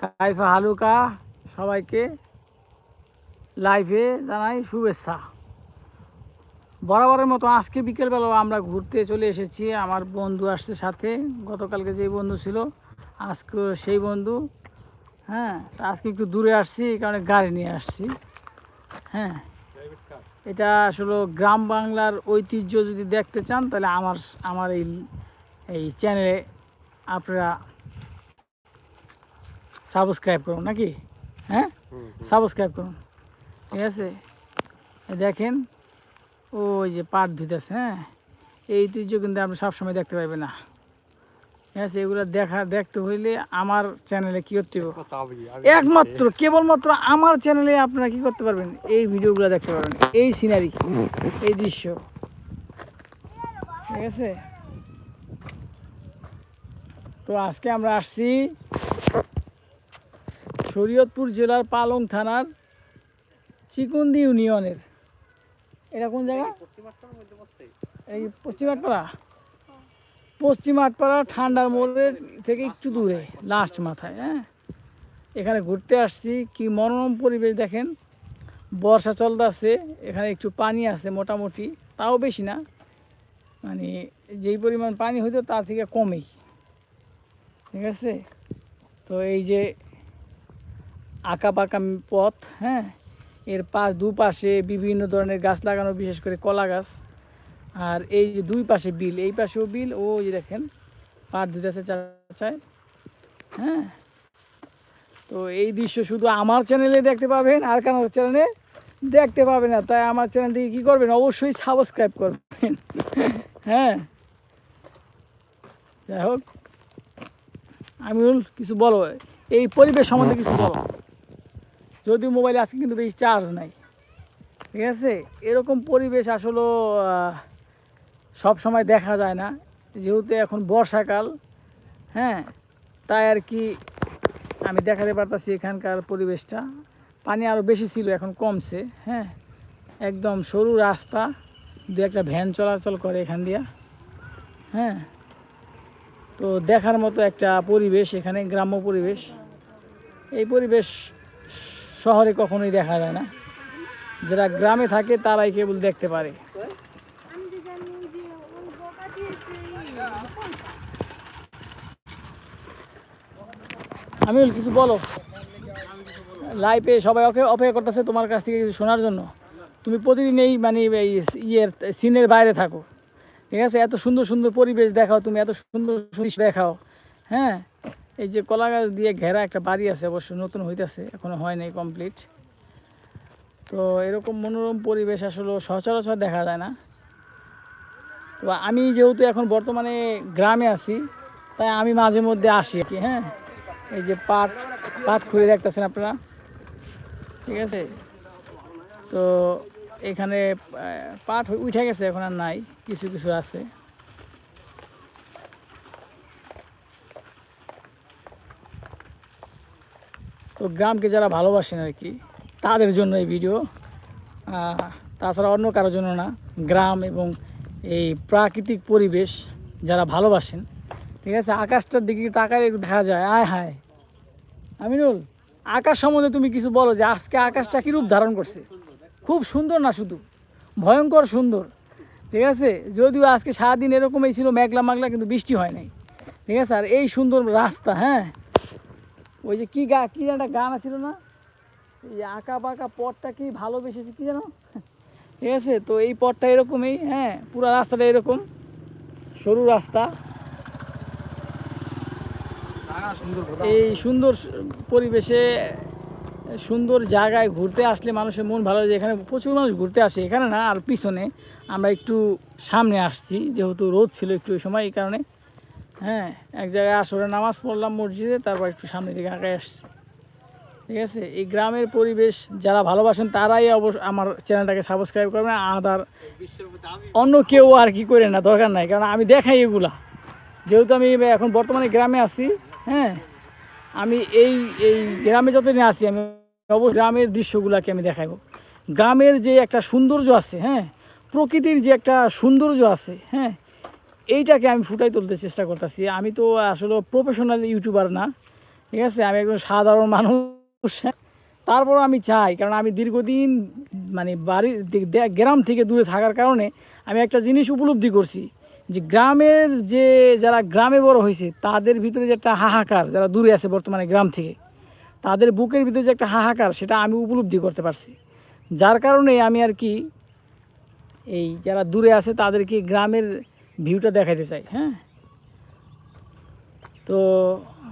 কাইফা হালুকা সবাইকে লাইভে জানাই শুভেচ্ছা। বরাবরের মতো আজকে বিকেলবেলা আমরা ঘুরতে চলে এসেছি, আমার বন্ধু আসছে সাথে, গতকালকে যেই বন্ধু ছিল আজকে সেই বন্ধু। হ্যাঁ আজকে একটু দূরে আসছি, এই কারণে গাড়ি নিয়ে আসছি। হ্যাঁ এটা আসলে গ্রাম বাংলার ঐতিহ্য যদি দেখতে চান, তাহলে আমার আমার এই এই চ্যানেলে আপনারা সাবস্ক্রাইব করুন নাকি? হ্যাঁ? সাবস্ক্রাইব করুন। ঠিক আছে? দেখেন ওই যে পাট ধুইতেছে হ্যাঁ? এই ঐতিহ্য কিন্তু আপনি সবসময় দেখতে পাবেন না। ঠিক আছে? এগুলো দেখা দেখতে হইলে আমার চ্যানেলে কী করতে হবে একমাত্র কেবলমাত্র আমার চ্যানেলে আপনারা কি করতে পারবেন? এই ভিডিওগুলো দেখতে পারবেন। এই সিনারি এই দৃশ্য। ঠিক আছে? তো আজকে আমরা আসছি শরীয়তপুর জেলার পালং থানার চিকুন্দি ইউনিয়নের। এটা কোন জায়গা? এই পশ্চিম আটপাড়া পশ্চিম আটপাড়া ঠান্ডার মোড়ের থেকে একটু দূরে লাস্ট মাথায় হ্যাঁ? এখানে ঘুরতে আসছি কি মনোরম পরিবেশ দেখেন। বর্ষা চলতেছে এখানে একটু পানি আছে মোটামুটি তাও বেশি না। মানে যেই পরিমাণ পানি হইতো তার থেকে কমেই। ঠিক আছে? তো এই যে আঁকা পাকা পথ হ্যাঁ? এর পাশ দুপাশে বিভিন্ন ধরনের গাছ লাগানো, বিশেষ করে কলা গাছ। আর এই যে দুই পাশে বিল, এই পাশেও বিল, ও যে দেখেন পাট দিতেছে চাচায় হ্যাঁ? তো এই দৃশ্য শুধু আমার চ্যানেলে দেখতে পাবেন, আর কেন চ্যানেলে দেখতে পাবেন না। তাই আমার চ্যানেলটিকে কী করবেন? অবশ্যই সাবস্ক্রাইব করবেন হ্যাঁ? যাই হোক। আমিউল কিছু বলো, এই পরিবেশ সম্বন্ধে কিছু বলো। যদি মোবাইলে আছে কিন্তু বেশি চার্জ নাই, ঠিক আছে? এরকম পরিবেশ আসলে সব সময় দেখা যায় না। যেহেতু এখন বর্ষাকাল হ্যাঁ? তাই আর কি আমি দেখাতে পারতাছি এখানকার পরিবেশটা। পানি আরও বেশি ছিল, এখন কমছে হ্যাঁ? একদম সরু রাস্তা, দু একটা ভ্যান চলাচল করে এখান দিয়া হ্যাঁ? তো দেখার মতো একটা পরিবেশ এখানে, গ্রাম্য পরিবেশ। এই পরিবেশ শহরে কখনোই দেখা যায় না। যারা গ্রামে থাকে তারাই কেবল দেখতে পারে। আমি তো জানি যে ওই বোকা দিয়েছে আমি কিছু বলো। লাইফে সবাই ওকে অপেক্ষা করতেছে তোমার কাছ থেকে কিছু শোনার জন্য। তুমি প্রতিদিন এই মানে এই ইয়ের সিনের বাইরে থাকো। ঠিক আছে? এত সুন্দর সুন্দর পরিবেশ দেখাও তুমি, এত সুন্দর সুন্দর দেখাও। হ্যাঁ? এই যে কলা গাছ দিয়ে ঘেরা একটা বাড়ি আছে অবশ্য নতুন হইতেছে, এখনও হয় নাই কমপ্লিট তো এরকম মনোরম পরিবেশ আসলে সচরাচর দেখা যায় না। তো আমি যেহেতু এখন বর্তমানে গ্রামে আছি, তাই আমি মাঝে মধ্যে আসি কি হ্যাঁ? এই যে পাট পাট খুলে দেখতেছেন আপনারা? ঠিক আছে? তো এখানে পাট উঠে গেছে, এখন আর নাই, কিছু কিছু আছে। তো গ্রামকে যারা ভালোবাসেন আর কি, তাদের জন্য এই ভিডিও। তাছাড়া অন্য কারোর জন্য না, গ্রাম এবং এই প্রাকৃতিক পরিবেশ যারা ভালোবাসেন, ঠিক আছে? আকাশটার দিকে তাকালে একটু দেখা যায়, আয় হায়। আমিনুল, আকাশ সম্বন্ধে তুমি কিছু বলো যে আজকে আকাশটা কি রূপ ধারণ করছে? খুব সুন্দর না শুধু ভয়ঙ্কর সুন্দর ঠিক আছে? যদিও আজকে সারাদিন এরকমই ছিল মেঘলা মাগলা কিন্তু বৃষ্টি হয় নাই ঠিক আছে? আর এই সুন্দর রাস্তা হ্যাঁ? ওই যে কী গা কী একটা গান ছিল না? এই আঁকা বাঁকা পথটা কি ভালোবেসেছে কি জানো ঠিক আছে? তো এই পথটা এরকমই হ্যাঁ? পুরো রাস্তাটা এরকম সরু রাস্তা। এই সুন্দর পরিবেশে সুন্দর জায়গায় ঘুরতে আসলে মানুষের মন ভালো লাগে এখানে প্রচুর মানুষ ঘুরতে আসে। এখানে না, আর পিছনে আমরা একটু সামনে আসছি, যেহেতু রোদ ছিল একটু ওই সময়, এই কারণে। হ্যাঁ এক জায়গায় আসরে নামাজ পড়লাম মসজিদে, তারপর একটু সামনে দিকে আঁকায় আসছি। ঠিক আছে? এই গ্রামের পরিবেশ যারা ভালোবাসেন, তারাই অবশ্য আমার চ্যানেলটাকে সাবস্ক্রাইব করবেন আদার অন্য কেউ আর কি করে না, দরকার নাই, কারণ আমি দেখাই এগুলা। যেহেতু আমি এখন বর্তমানে গ্রামে আছি হ্যাঁ আমি এই এই গ্রামে যতদিন আছি, আমি অবশ্যই গ্রামের দৃশ্যগুলোকে আমি দেখাবো। গ্রামের যে একটা সৌন্দর্য আছে হ্যাঁ প্রকৃতির যে একটা সৌন্দর্য আছে হ্যাঁ এইটাকে আমি ফুটাই তুলতে চেষ্টা করতেছি। আমি তো আসলে প্রফেশনাল ইউটিউবার না, ঠিক আছে? আমি একজন সাধারণ মানুষ তারপর আমি চাই, কারণ আমি দীর্ঘদিন মানে বাড়ির গ্রাম থেকে দূরে থাকার কারণে আমি একটা জিনিস উপলব্ধি করছি যে গ্রামের যে যারা গ্রামে বড় হয়েছে, তাদের ভিতরে যে একটা হাহাকার যারা দূরে আছে বর্তমানে গ্রাম থেকে তাদের বুকের ভিতরে যে একটা হাহাকার সেটা আমি উপলব্ধি করতে পারছি। যার কারণে আমি আর কি এই যারা দূরে আছে তাদেরকে গ্রামের ভিউটা দেখাতে চাই হ্যাঁ? তো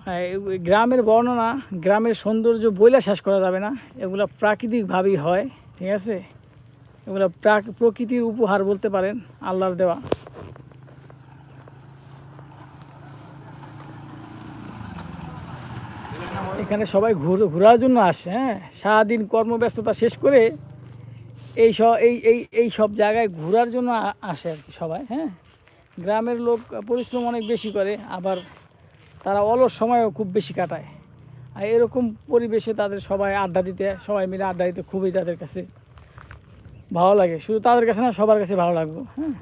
হ্যাঁ, গ্রামের বর্ণনা গ্রামের সৌন্দর্য বইলা শেষ করা যাবে না। এগুলো প্রাকৃতিকভাবেই হয় ঠিক আছে? এগুলো প্রাক- প্রকৃতির উপহার বলতে পারেন আল্লাহর দেওয়া। এখানে সবাই ঘুর ঘোরার জন্য আসে হ্যাঁ? সারাদিন কর্মব্যস্ততা শেষ করে এই সব এই এই এই সব জায়গায় ঘোরার জন্য আসে আর কি সবাই হ্যাঁ? গ্রামের লোক পরিশ্রম অনেক বেশি করে, আবার তারা অলস সময়ও খুব বেশি কাটায়। আর এরকম পরিবেশে তাদের সবাই আড্ডা দিতে, সবাই মিলে আড্ডা দিতে খুবই তাদের কাছে ভালো লাগে। শুধু তাদের কাছে না, সবার কাছে ভালো লাগবে হ্যাঁ?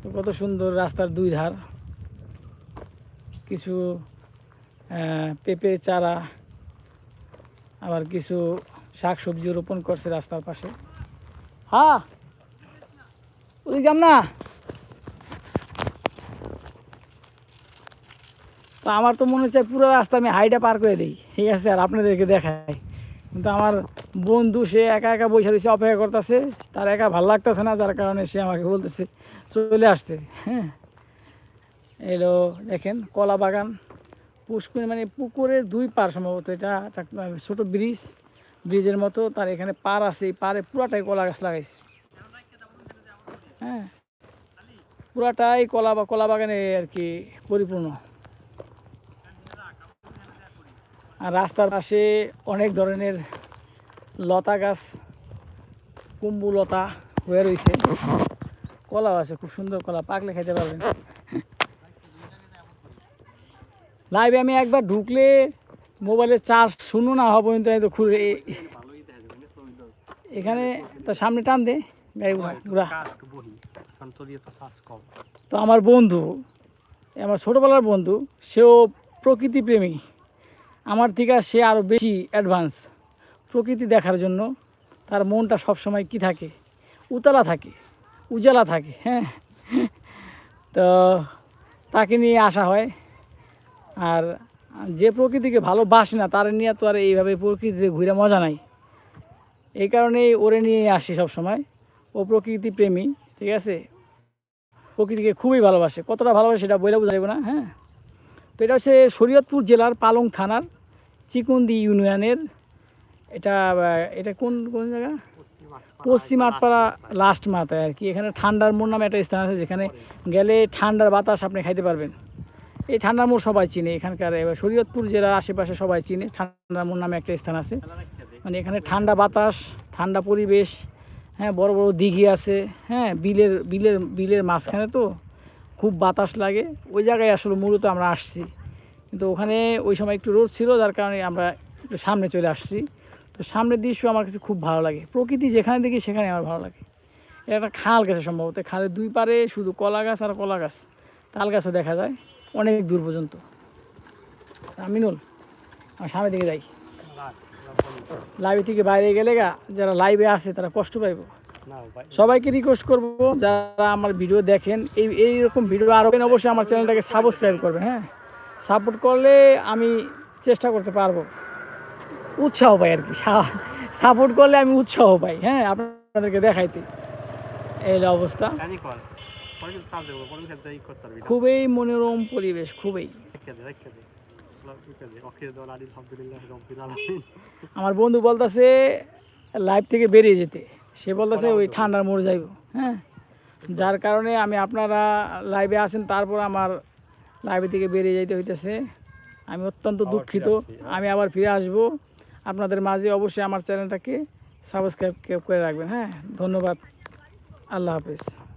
তো কত সুন্দর রাস্তার দুই ধার। কিছু পেঁপে, চারা, আবার কিছু শাক সবজি রোপণ করছে রাস্তার পাশে। ওদিকে যাম না তো আমার তো মনে হচ্ছে পুরো রাস্তা আমি হাইটা পার করে দিই। ঠিক আছে, আর আপনাদেরকে দেখাই। কিন্তু আমার বন্ধু, সে একা একা বসে রয়েছে, অপেক্ষা করতেছে। তার একা ভালো লাগতেছে না, যার কারণে সে আমাকে বলতেছে, চলে আসতে। হ্যাঁ। এলো, দেখেন, কলা বাগান। পুষ্করিণী মানে পুকুরের দুই পার সম্ভবত এটা ছোট ব্রিজ, ব্রিজের মতো, তার এখানে পার আছে, এই পারে পুরাটাই কলা গাছ লাগাইছে। হ্যাঁ পুরাটাই কলা বা কলা বাগানে আর কি পরিপূর্ণ। আর রাস্তার পাশে অনেক ধরনের লতা গাছ, কুম্বু লতা হয়ে রয়েছে। কলাও আছে, খুব সুন্দর কলা, পাকলে খেতে পারবেন। লাইভে আমি একবার ঢুকলে মোবাইলের চার্জ শূন্য না পর্যন্ত আমি তো খুলে এখানে তো সামনে টান দে। তো আমার বন্ধু, আমার ছোটোবেলার বন্ধু, সেও প্রকৃতি প্রেমী। আমার থেকে সে আরও বেশি অ্যাডভান্স প্রকৃতি দেখার জন্য তার মনটা সবসময় কি থাকে? উতলা থাকে, উজালা থাকে হ্যাঁ। তো তাকে নিয়ে আসা হয়। আর যে প্রকৃতিকে ভালোবাসে না, তার নিয়ে তো আর এইভাবে প্রকৃতিতে ঘুরে মজা নাই। এই কারণেই ওরে নিয়ে আসি সব সময় ও প্রকৃতি প্রেমী, ঠিক আছে? প্রকৃতিকে খুবই ভালোবাসে। কতটা ভালোবাসে সেটা বলে বোঝা যাবে না হ্যাঁ? তো এটা হচ্ছে শরীয়তপুর জেলার পালং থানার চিকুন্দি ইউনিয়নের, এটা এটা কোন কোন জায়গা? পশ্চিম আটপাড়া লাস্ট মাথায় আর কি। এখানে ঠান্ডার মোড় নামে একটা স্থান আছে, যেখানে গেলে ঠান্ডার বাতাস আপনি খাইতে পারবেন। এই ঠান্ডার মোড় সবাই চিনে, এখানকার এবার শরীয়তপুর জেলার আশেপাশে সবাই চিনে, ঠান্ডার মোড় নামে একটা স্থান আছে। মানে এখানে ঠান্ডা বাতাস, ঠান্ডা পরিবেশ হ্যাঁ বড় বড় দিঘি আছে হ্যাঁ বিলের বিলের বিলের মাঝখানে তো খুব বাতাস লাগে। ওই জায়গায় আসলে মূলত আমরা আসছি। কিন্তু ওখানে ওই সময় একটু রোদ ছিল, যার কারণে আমরা একটু সামনে চলে আসছি। তো সামনের দৃশ্য আমার কাছে খুব ভালো লাগে। প্রকৃতি যেখানে দেখি, সেখানে আমার ভালো লাগে। এটা একটা খাল গেছে সম্ভবত। খালের দুই পারে শুধু কলা গাছ আর কলা গাছ। তাল গাছও দেখা যায়। অনেক দূর পর্যন্ত। আমিনুল, আমার সামনের দিকে যাই। লাইভে থেকে বাইরে গেলে গা, যারা লাইভে আছে তারা কষ্ট পাইব। সবাইকে রিকোয়েস্ট করব, যারা আমার ভিডিও দেখেন, এই এইরকম ভিডিও আরও অবশ্যই আমার চ্যানেলটাকে সাবস্ক্রাইব করবেন হ্যাঁ? সাপোর্ট করলে আমি চেষ্টা করতে পারব। উৎসাহ পাই আর কি সাপোর্ট করলে আমি উৎসাহ পাই হ্যাঁ আপনাদেরকে দেখাইতে। এই অবস্থা। খুবই মনোরম পরিবেশ খুবই। আমার বন্ধু বলতেছে লাইভ থেকে বেরিয়ে যেতে। সে বলতেছে ওই ঠান্ডার মোড় যাইব। হ্যাঁ? যার কারণে আমি আপনারা লাইভে আছেন তারপর আমার লাইভে থেকে বেরিয়ে যাইতে হইতেছে। আমি অত্যন্ত দুঃখিত। আমি আবার ফিরে আসব। আপনাদের মাঝে অবশ্যই আমার চ্যানেলটাকে সাবস্ক্রাইব করে রাখবেন হ্যাঁ? ধন্যবাদ। আল্লাহ হাফেজ।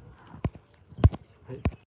嘿